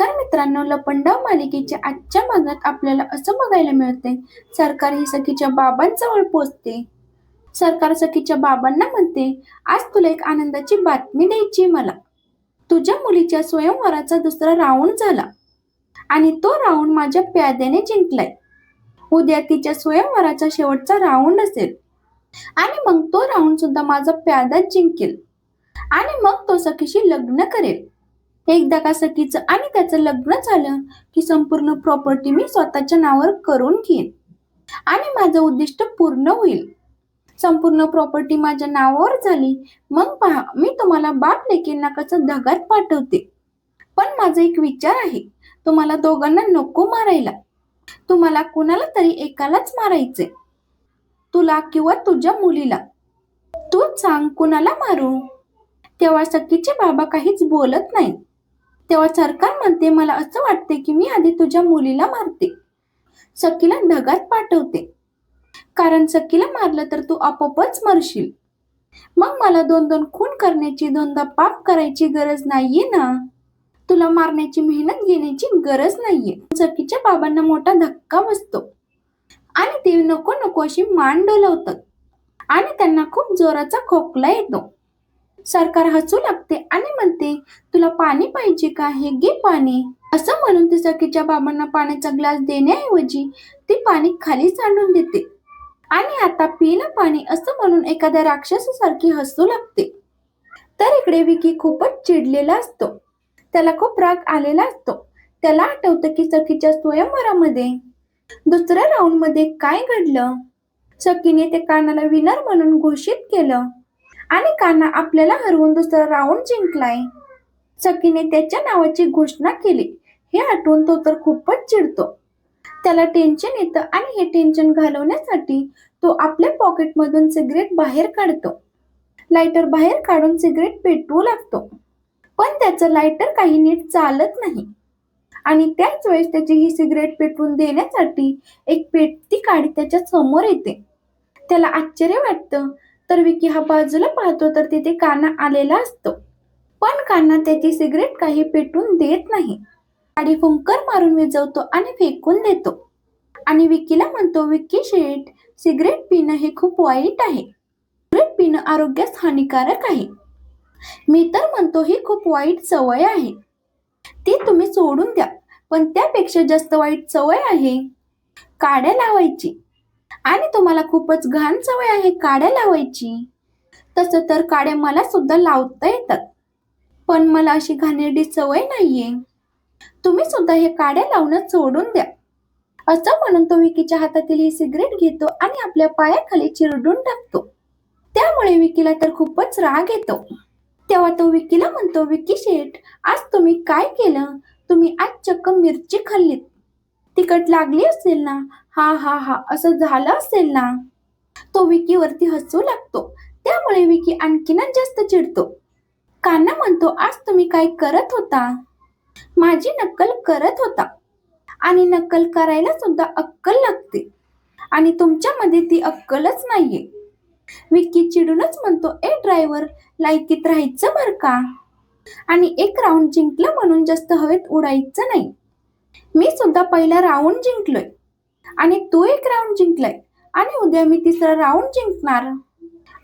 नमस्कार मित्रांनो लपंडाव मालिकेच्या आजच्या भागात आपल्याला असं बघायला मिळते सरकार ही सखीच्या बाबांजवळ पोचते. सरकार सखीच्या बाबांना म्हणते आज तुला एक आनंदाची बातमी द्यायची मला. तुझ्या मुलीच्या स्वयंवराचा दुसरा राऊंड झाला. आणि तो राऊंड माझ्या प्याद्याने जिंकलाय. उद्या तिच्या स्वयंवराचा शेवटचा राऊंड असेल. आणि मग तो राऊंड सुद्धा माझा प्यादाच जिंकेल. आणि मग तो सखीशी लग्न करेल. एकदा का सखीचं आणि त्याचं लग्न झालं की संपूर्ण प्रॉपर्टी मी स्वतःच्या नावावर करून घेईन. आणि माझं उद्दिष्ट पूर्ण होईल. संपूर्ण प्रॉपर्टी माझ्या नावावर झाली मग पहा मी तुम्हाला बाप लेकींना कसं धगात पाठवते? पण माझा एक विचार आहे तुम्हाला दोघांना नको मारायला. तुम्हाला कुणाला तरी एकालाच मारायचे. तुला किंवा तुझ्या मुलीला. तू सांग कुणाला मारू? तेव्हा सखीचे बाबा काहीच बोलत नाही तेव्हा सरकार म्हणते मला असं वाटते की मी आधी तुझ्या मुलीला मारते. सखीला ढगात पाठवते. कारण सखीला मारलं तर तू आपोआपच मरशील. मग मला दोन दोन खून करण्याची दोनदा पाप करायची गरज नाहीये ना? तुला मारण्याची मेहनत घेण्याची गरज नाहीये. सखीच्या बाबांना मोठा धक्का बसतो. आणि ते नको नको अशी मान डोलवतात. आणि त्यांना खूप जोराचा खोकला येतो. सरकार हसू लागते आणि म्हणते तुला पाणी पाहिजे का? हे घे पाणी. असं म्हणून ती सखीच्या बाबांना पाण्याचा ग्लास देण्याऐवजी ती पाणी खाली सांडून देते. आणि आता पी पाणी असं म्हणून एखाद्या राक्षसासारखी हसू लागते. तर इकडे विकी खूपच चिडलेला असतो. त्याला खूप राग आलेला असतो. त्याला आठवतं की सखीच्या स्वयंवरामध्ये दुसऱ्या राऊंडमध्ये काय घडलं? सखीने ते कानाला विनर म्हणून घोषित केलं. आणि कान्हा आपल्याला हरवून दुसरा राऊंड जिंकलाय. सखीने त्याच्या नावाची घोषणा केली. हे आठवून तो तर खूपच चिडतो. त्याला टेन्शन येतं आणि हे टेन्शन घालवण्यासाठी तो आपल्या पॉकेटमधून सिगरेट बाहेर काढतो. लायटर बाहेर काढून सिगरेट पेटवू लागतो. पण त्याचं लायटर काही नीट चालत नाही. आणि त्याच वेळेस त्याची ही सिगरेट पेटवून देण्यासाठी एक पेटती काडी त्याच्यासमोर येते. त्याला आश्चर्य वाटतं तर विकी हा बाजूला पाहतो तर तिथे काना आलेला असतो. पण काना त्याची सिगरेट काही पेटून देत नाही. गाडी फुंकर मारून विजवतो आणि फेकून देतो. आणि विकीला म्हणतो विकी शेठ सिगरेट पिणं हे खूप वाईट आहे. सिगरेट पिणं आरोग्यास हानिकारक आहे. मी तर म्हणतो ही खूप वाईट सवय आहे. ती तुम्ही सोडून द्या. पण त्यापेक्षा जास्त वाईट सवय आहे. काड्या लावायची. आणि तुम्हाला खूपच घाण सवय आहे काड्या लावायची. तसं तर काड्या मला सुद्धा लावता येतात. पण मला अशी घाणेरडी सवय नाहीये. तुम्ही सुद्धा हे काड्या लावणं सोडून द्या. असं म्हणून तो विकीच्या हातातील ही सिगरेट घेतो आणि आपल्या पायाखाली चिरडून टाकतो. त्यामुळे विकीला तर खूपच राग येतो. तेव्हा तो विकीला म्हणतो विकी शेठ आज तुम्ही काय केलं? तुम्ही आज चक्क मिरची खाल्लीत. तिखट लागली असेल ना हा हा हा असं झालं असेल ना? तो विकीवरती हसू लागतो. त्यामुळे विकी आणखीनच जास्त चिडतो. कान्हा म्हणतो आज तुम्ही काय करत होता? माझी नक्कल करत होता. आणि नक्कल करायला सुद्धा अक्कल लागते. आणि तुमच्यामध्ये ती अक्कलच नाहीये. विक्की चिडूनच म्हणतो ए ड्रायव्हर लायकीत राहायचं बर का? आणि एक राऊंड जिंकलं म्हणून जास्त हवेत उडायचं नाही. मी सुद्धा पहिला राऊंड जिंकलोय. आणि तू एक राऊंड जिंकलाय. आणि उद्या मी तिसरा राऊंड जिंकणार.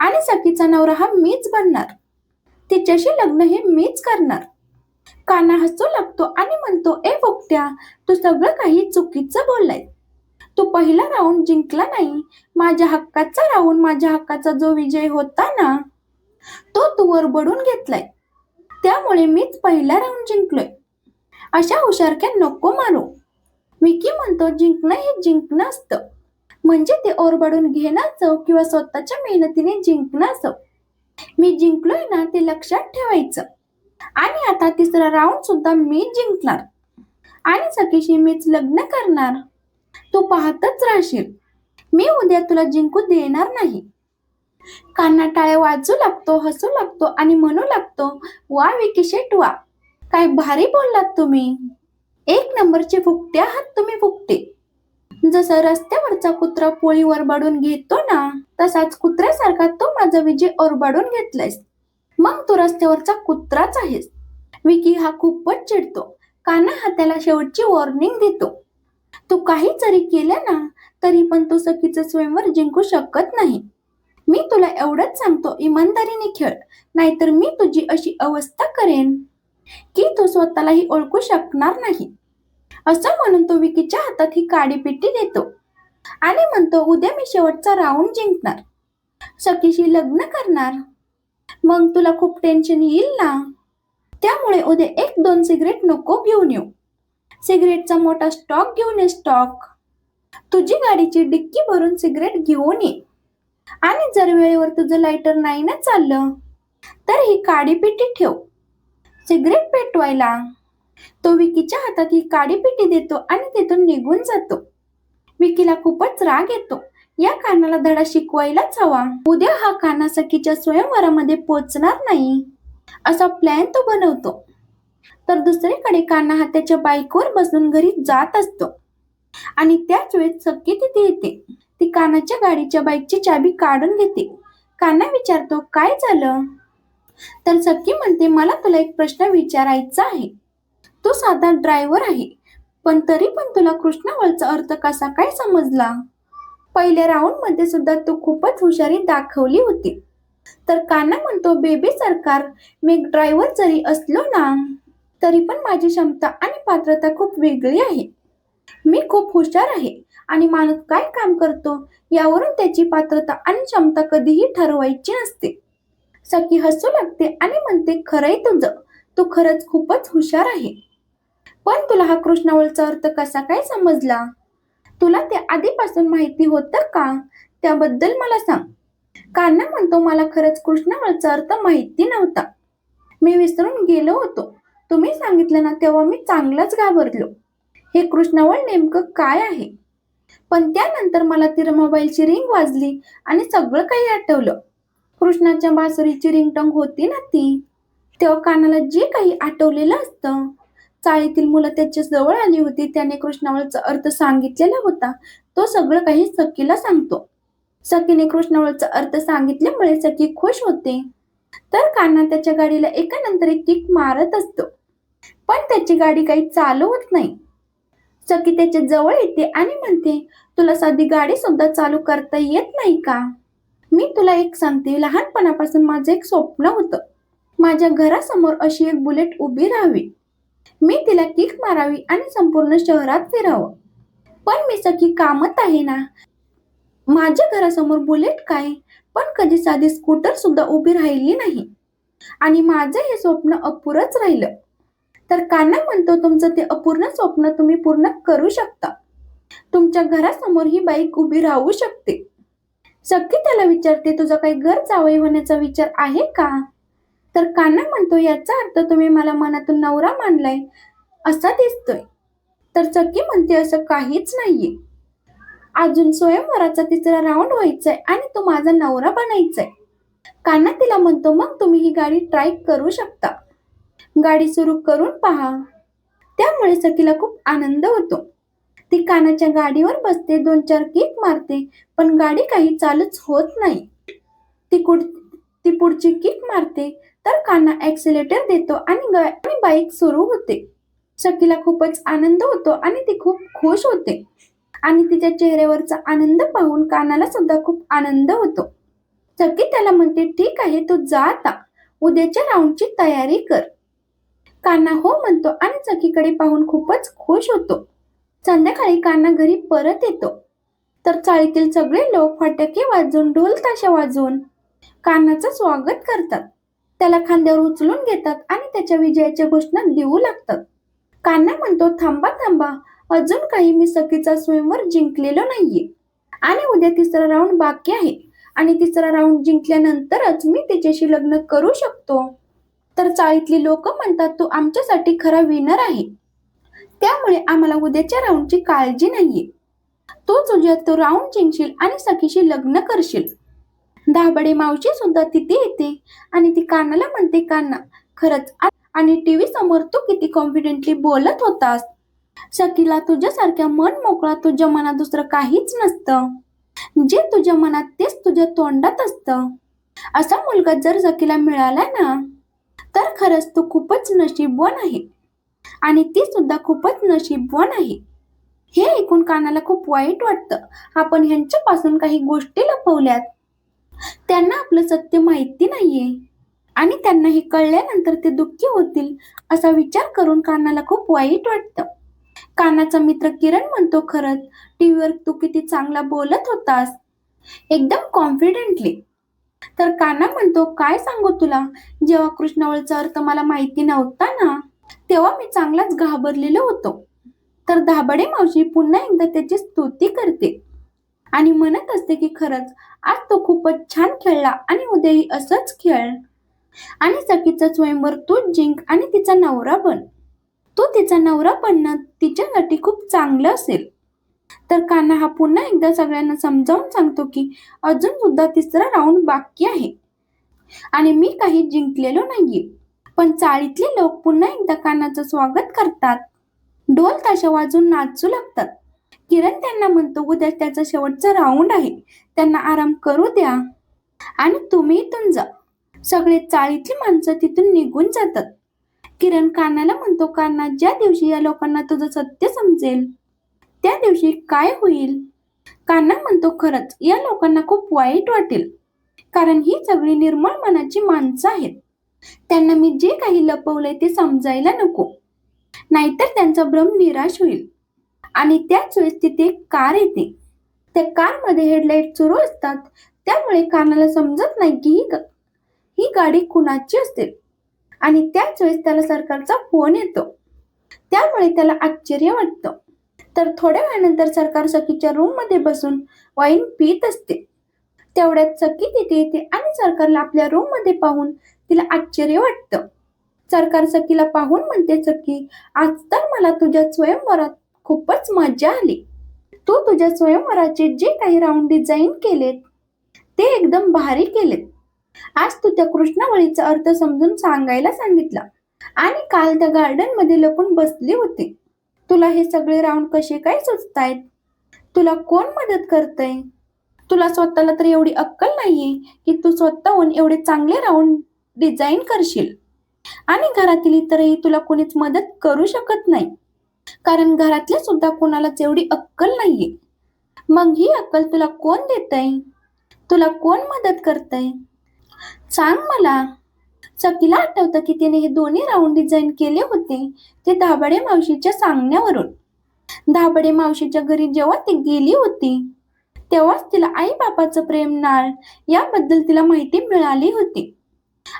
आणि सखीचा नवरा हा मीच बनणार. तिच्याशी लग्न हे मीच करणार. काना हसू लागतो आणि म्हणतो ए बोकट्या तू सगळं काही चुकीचं बोललाय. तू पहिला राऊंड जिंकला नाही. माझ्या हक्काचा राऊंड माझ्या हक्काचा जो विजय होता ना तो तू बडून घेतलाय. त्यामुळे मीच पहिला राऊंड जिंकलोय. अशा हुशारक्या नको मारू. विकी म्हणतो जिंकणं हे जिंकणं असतं. म्हणजे ते ओरबडून घेण्याचं किंवा स्वतःच्या मेहनतीने जिंकणं असं. मी जिंकलोय ना ते लक्षात ठेवायचं. आणि आता तिसरा राऊंड सुद्धा मी जिंकणार. आणि सखीशी मीच लग्न करणार. तू पाहतच राहशील. मी उद्या तुला जिंकू देणार नाही. कान्हा टाळ्या वाजू लागतो हसू लागतो आणि म्हणू लागतो वा विकी शेट वा. काय भारी बोललात तुम्ही. एक नंबरचे फुकटे आहात तुम्ही फुकटे. जसं रस्त्यावरचा कुत्रा पोळी ओरबाडून घेतो ना तसाच कुत्र्यासारखा तू माझा विजय ओरबाडून घेतलायस. मग तू रस्त्यावरचा कुत्राच आहेस. विकी हा खूपच चिडतो. काना हा त्याला शेवटची वॉर्निंग देतो. तू काही जरी केलं ना तरी पण तू सखीचं स्वयंवर जिंकू शकत नाही. मी तुला एवढंच सांगतो इमानदारीने खेळ. नाहीतर मी तुझी अशी अवस्था करेन. की तू स्वतःलाही ओळखू शकणार नाही. असं म्हणून तो विकीच्या हातात ही काडी पिटी देतो आणि म्हणतो उद्या मी शेवटचा राऊंड जिंकणार. सखीशी लग्न करणार. मग तुला खूप टेन्शन येईल ना? त्यामुळे उद्या एक दोन सिगरेट नको घेऊन येऊ. सिगरेटचा मोठा स्टॉक घेऊन ये स्टॉक तुझी गाडीची डिक्की भरून सिगरेट घेऊन ये. आणि जर वेळेवर तुझं लायटर नाही ना चाललं तर ही काडी पिटी ठेव. सिगरेट पेटवायला. तो विकीच्या हातात ही काडी पेटी देतो आणि तिथून निघून जातो. विकीला खूपच राग येतो. या कानाला धडा शिकवायलाच हवा. उद्या हा काना सखीच्या स्वयंवरामध्ये पोचणार नाही. असा प्लॅन तो बनवतो. तर दुसरीकडे कान्हा हा त्याच्या बाईकवर बसून घरी जात असतो. आणि त्याच वेळेस सखी तिथे येते. ती कानाच्या गाडीच्या बाईकची चाबी काढून घेते. कान्हा विचारतो काय झालं? तर सखी म्हणते मला तुला एक प्रश्न विचारायचा आहे. तू साधा ड्रायव्हर आहे. पण तरी पण तुला कृष्णावळचा अर्थ कसा काय समजला? पहिल्या राऊंडमध्ये सुद्धा तू खूपच हुशारी दाखवली होती. तर काना म्हणतो बेबी सरकार मी ड्रायव्हर जरी असलो ना तरी पण माझी क्षमता आणि पात्रता खूप वेगळी आहे. मी खूप हुशार आहे आणि माणूस काय काम करतो यावरून त्याची पात्रता आणि क्षमता कधीही ठरवायची नसते. सखी हसू लागते आणि म्हणते खरंय तुझं. तू खरंच खूपच हुशार आहे. पण तुला हा कृष्णावळचा अर्थ कसा काय समजला? तुला ते आधीपासून माहिती होतं का? त्याबद्दल मला सांग. कान्हा म्हणतो मला खरंच कृष्णावळचा अर्थ माहिती नव्हता. मी विसरून गेलो होतो. तुम्ही सांगितलं ना तेव्हा मी चांगलाच घाबरलो. हे कृष्णावळ नेमकं काय आहे? पण त्यानंतर मला ती मोबाईलची रिंग वाजली आणि सगळं काही आठवलं. कृष्णाच्या बासुरीची रिंगटंग होती ना ती? तेव्हा कानाला जे काही आठवलेलं असतं. चाळीतील मुलं त्याच्याजवळ आली होती. त्याने कृष्णावळचा अर्थ सांगितलेला होता. तो सगळं काही सखीला सांगतो. सखीने कृष्णावळचा अर्थ सांगितल्यामुळे सखी खुश होते. तर कान्हा त्याच्या गाडीला एकानंतर एक किक मारत असतो. पण त्याची गाडी काही चालू होत नाही. सखी त्याच्याजवळ येते आणि म्हणते तुला साधी गाडी सुद्धा चालू करता येत नाही का? मी तुला एक सांगते लहानपणापासून माझं एक स्वप्न होतं. माझ्या घरासमोर अशी एक बुलेट उभी राहावी. मी तिला किक मारावी आणि संपूर्ण शहरात फिरावं. पण मी सखी कामत आहे ना? माझ्या घरासमोर बुलेट काय? पण कधी साधी स्कूटर सुद्धा उभी राहिली नाही. आणि माझं हे स्वप्न अपुरच राहिलं. तर कान्हा म्हणतो तुमचं ते अपूर्ण स्वप्न तुम्ही पूर्ण करू शकता. तुमच्या घरासमोर ही बाईक उभी राहू शकते. सखी त्याला विचारते तुझा काही घर जावई होण्याचा विचार आहे का? तर कान्हा म्हणतो याचा अर्थ तुम्ही मला मनातून नवरा मानलाय असा दिसतोय. तर सखी म्हणते असं काहीच नाहीये. अजून स्वयंवराचा तिसरा राऊंड व्हायचाय आणि तो माझा नवरा बनायचाय. कान्हा तिला म्हणतो मग तुम्ही ही गाडी ट्राय करू शकता. गाडी सुरू करून पहा. त्यामुळे सखीला खूप आनंद होतो. ती कानाच्या गाडीवर बसते दोन चार किक मारते पण गाडी काही चालूच होत नाही. ती कुड ती पुढची किक मारते तर काना ऍक्सिलेटर देतो आणि बाईक सुरू होते. सखीला खूपच आनंद होतो आणि ती खूप खुश होते. आणि तिच्या चेहऱ्यावरचा आनंद पाहून कानाला सुद्धा खूप आनंद होतो. सखी त्याला म्हणते ठीक आहे तू जा आता. उद्याच्या राऊंडची तयारी कर. काना हो म्हणतो आणि सखीकडे पाहून खूपच खुश होतो. संध्याकाळी कान्हा घरी परत येतो. तर चाळीतील सगळे लोक फटाके वाजवून ढोल ताशा वाजवून कान्हाचं स्वागत करतात. त्याला खांद्यावर उचलून घेतात आणि त्याच्या विजयाच्या घोषणा देऊ लागतात. कान्हा म्हणतो थांबा थांबा. अजून काही मी सखीचा स्वयंवर जिंकलेलो नाहीये. आणि उद्या तिसरा राऊंड बाकी आहे. आणि तिसरा राऊंड जिंकल्यानंतरच मी तिच्याशी लग्न करू शकतो. तर चाळीतली लोक म्हणतात तू आमच्यासाठी खरा विनर आहे. त्यामुळे आम्हाला उद्याच्या राऊंडची काळजी नाहीये. तू तुझ्या तो राऊंड जिंकशील आणि सखीशी लग्न करशील. दाबडे मावशी सुद्धा तिथे येते आणि ती कानाला म्हणते काना खरंच आणि टीव्ही समोर तू किती कॉन्फिडेंटली बोलत होतास. सखीला तुझ्यासारख्या मन मोकळा तुझ्या मनात दुसरं काहीच नसतं. जे तुझ्या मनात तेच तुझ्या तोंडात असतं. असा मुलगा जर सखीला मिळाला ना तर खरंच तू खूपच नशीबवान आहे. आणि ती सुद्धा खूपच नशीबवान आहे. हे ऐकून कानाला खूप वाईट वाटतं. आपण ह्यांच्यापासून काही गोष्टी लपवल्यात. त्यांना आपलं सत्य माहिती नाहीये. आणि त्यांना हे कळल्यानंतर ते दुःखी होतील असा विचार करून कानाला खूप वाईट वाटतं. कानाचा मित्र किरण म्हणतो खरंच टीव्हीवर तू किती चांगला बोलत होतास. एकदम कॉन्फिडेंटली. तर काना म्हणतो काय सांगू तुला? जेव्हा कृष्णावळचा अर्थ मला माहिती नव्हता ना तेव्हा मी चांगलाच घाबरलेलो होतो. तर धाबडे मावशी पुन्हा एकदा त्याची स्तुती करते आणि म्हणत असते की खरंच आज तो खूपच छान खेळला आणि उद्याही असंच खेळ. आणि सखीचं स्वयंवर तूच जिंक आणि तिचा नवरा बन. तो तिचा नवरा बनणं तिच्यासाठी खूप चांगलं असेल. तर कान्हा हा पुन्हा एकदा सगळ्यांना समजावून सांगतो की अजून सुद्धा तिसरा राऊंड बाकी आहे. आणि मी काही जिंकलेलो नाहीये. पण चाळीतले लोक पुन्हा एकदा कानाचं स्वागत करतात. ढोल ताशा वाजून नाचू लागतात. किरण त्यांना म्हणतो उद्या त्याचा शेवटचा राऊंड आहे. त्यांना आराम करू द्या. आणि तुम्ही इथून जा. सगळे चाळीतली माणसं तिथून निघून जातात. किरण कानाला म्हणतो काना ज्या दिवशी या लोकांना तुझं सत्य समजेल त्या दिवशी काय होईल? कान्हा म्हणतो खरंच या लोकांना खूप वाईट वाटेल. कारण ही सगळी निर्मळ मनाची माणसं आहेत. त्यांना मी जे काही लपवलंय ते समजायला नको. नाहीतर त्यांचा भ्रम निराश होईल. आणि त्याच वेळेस तिथे कार येते. त्या कारमध्ये हेडलाईट सुरू असतात. त्यामुळे कानाला समजत नाही की ही ही गाडी कुणाची असते आणि त्याच वेळेस त्याला सरकारचा फोन येतो. त्यामुळे त्याला आश्चर्य वाटतं. तर थोड्या वेळानंतर सरकार सखीच्या रूममध्ये बसून वाईन पित असते. तेवढ्यात सखी तिथे येते आणि सरकारला आपल्या रूममध्ये पाहून तिला आश्चर्य वाटतं. सरकार सखीला पाहून म्हणते सखी आज तर मला तुझ्या स्वयंवरात खूपच मजा आली. तू तुझ्या स्वयंवराचे जे काही राऊंड डिझाईन केलेत ते एकदम भारी केलेत. आज तू त्या कृष्णावळीचा अर्थ समजून सांगायला सांगितला. आणि काल त्या गार्डनमध्ये लपून बसली होती. तुला हे सगळे राऊंड कसे काय सुचतायत? तुला कोण मदत करतय? तुला स्वतःला तर एवढी अक्कल नाहीये की तू स्वतःहून एवढे चांगले राऊंड डिझाईन करशील. आणि घरातील इतरही तुला कोणीच मदत करू शकत नाही. कारण घरातल्या सुद्धा कोणालाच एवढी अक्कल नाहीये. मग ही अक्कल तुला कोण देतय? तुला कोण मदत करतय? सांग मला. चकीला आठवतं की तिने हे दोन्ही राऊंड डिझाईन केले होते ते धाबडे मावशीच्या सांगण्यावरून. धाबडे मावशीच्या घरी जेव्हा ती गेली होती तेव्हाच तिला आई बापाचं प्रेम नाळ याबद्दल तिला माहिती मिळाली होती.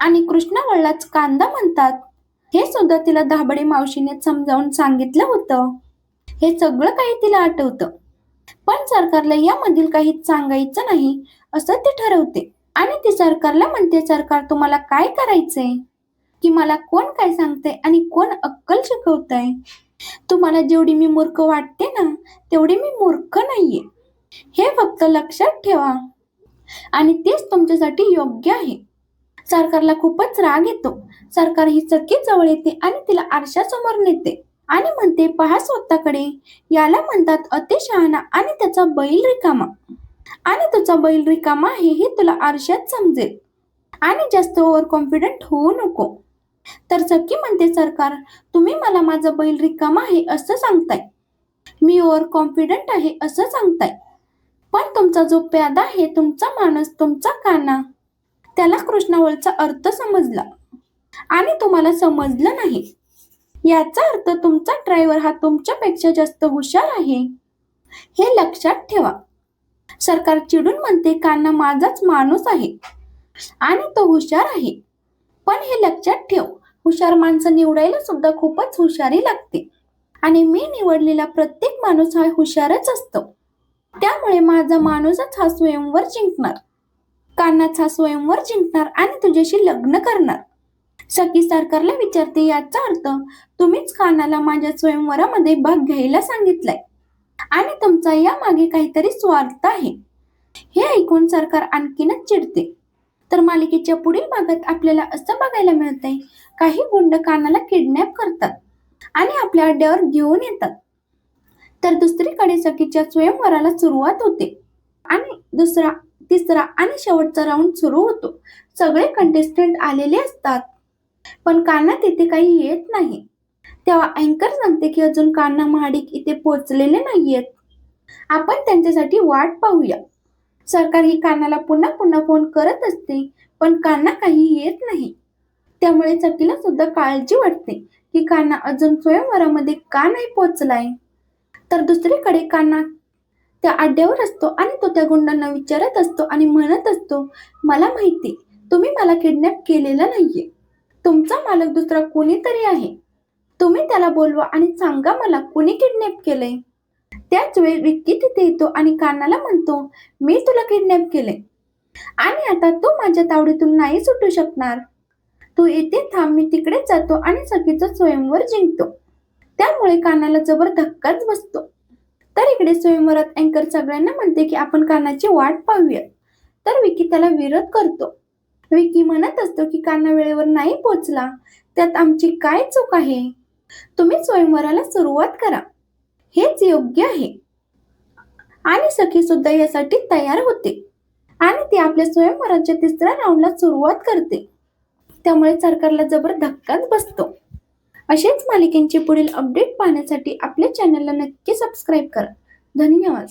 आणि कृष्णावळलाच कांदा म्हणतात हे सुद्धा तिला दाभाडे मावशीने समजावून सांगितलं होतं. हे सगळं काही तिला आठवतं. पण सरकारला यामधील काहीच सांगायचं नाही असं ते ठरवते. आणि ती सरकारला म्हणते सरकार तुम्हाला काय करायचंय? की मला कोण काय सांगते आणि कोण अक्कल शिकवतंय? तुम्हाला जेवढी मी मूर्ख वाटते ना तेवढी मी मूर्ख नाहीये. हे फक्त लक्षात ठेवा. आणि तेच तुमच्यासाठी योग्य आहे. सरकारला खूपच राग येतो. सरकार ही चक्की जवळ येते आणि तिला आरशासमोर नेते. आणि म्हणते पहा स्वतःकडे. याला म्हणतात अतिशहाणा आणि त्याचा बैल रिकामा. आणि तुझा बैल रिकामा आहे हे तुला आरशात समजेल. आणि जास्त ओव्हर कॉन्फिडंट होऊ नको. तर चक्की म्हणते सरकार तुम्ही मला माझा बैल रिकामा आहे असं सांगताय. मी ओव्हर कॉन्फिडंट आहे असं सांगताय. पण तुमचा जो प्यादा आहे तुमचा माणूस तुमचा काना त्याला कृष्णावळचा अर्थ समजला. आणि तुम्हाला समजलं नाही. याचा अर्थ तुमचा ड्रायव्हर हा तुमच्यापेक्षा जास्त हुशार आहे. हे लक्षात ठेवा. सरकार चिडून म्हणते कान्हा माझाच माणूस आहे. आणि तो हुशार आहे. पण हे लक्षात ठेव हुशार माणसं निवडायला सुद्धा खूपच हुशारी लागते. आणि मी निवडलेला प्रत्येक माणूस हा हुशारच असतो. त्यामुळे माझा माणूसच हा स्वयंवर जिंकणार. कानाचा हा स्वयंवर जिंकणार आणि तुझ्याशी लग्न करणार. सखी सरकारला विचारते याचा अर्थ तुम्हीच कानाला माझ्या स्वयंवरामध्ये भाग घ्यायला सांगितलाय. आणि तुमचा या मागे काहीतरी स्वार्थ आहे. हे ऐकून सरकार आणखीनच चिडते. तर मालिकेच्या पुढील भागात आपल्याला असं बघायला मिळतंय काही गुंड कानाला किडनॅप करतात आणि आपल्या अड्ड्यावर घेऊन येतात. तर दुसरीकडे सखीच्या स्वयंवराला सुरुवात होते आणि दुसरा तिसरा आणि शेवटचा राऊंड सुरू होतो. सगळे कंटेस्टंट आलेले असतात. पण काना तिथे काही येत नाही. तेव्हा अँकर सांगते की अजून कान्हा महाडिक इथे पोहोचलेले नाहीयेत. आपण त्यांच्यासाठी वाट पाहूया. सरकार ही कान्हाला पुन्हा पुन्हा फोन करत असते पण कान्हा काही येत नाही. त्यामुळे सखीला सुद्धा काळजी वाटते की कान्हा अजून स्वयंवरामध्ये का नाही पोहोचलाय? तर दुसरीकडे कान्हा त्या अड्ड्यावर असतो आणि तो त्या गुंडांना विचारत असतो आणि म्हणत असतो मला माहिती तुम्ही मला किडनॅप केलेला नाहीये. तुमचा मालक दुसरा कोणीतरी आहे. तुम्ही त्याला बोलवा आणि सांगा मला कुणी किडनॅप केलंय. त्याच वेळी विक्की तिथे येतो आणि कानाला म्हणतो मी तुला किडनॅप केले आणि आता तू माझ्या तावडीतून नाही सुटू शकणार. तू येथे थांब मी तिकडे जातो आणि सखीचा स्वयंवर जिंकतो. त्यामुळे कानाला जबर धक्काच बसतो. तर इकडे स्वयंवरात अँकर सगळ्यांना म्हणते की आपण कानाची वाट पाहूया. तर विकी त्याला विरोध करतो. विकी म्हणत असतो की काना वेळेवर नाही पोचला. त्यात आमची काय चूक आहे? तुम्ही स्वयंवराला सुरुवात करा. हेच योग्य आहे. आणि सखी सुद्धा यासाठी तयार होते. आणि ती आपल्या स्वयंवराच्या तिसऱ्या राऊंडला सुरुवात करते. त्यामुळे सरकारला जबर धक्काच बसतो. असेच मालिकेंचे पुढील अपडेट पाहण्यासाठी आपल्या चॅनलला नक्की सबस्क्राईब करा. धन्यवाद.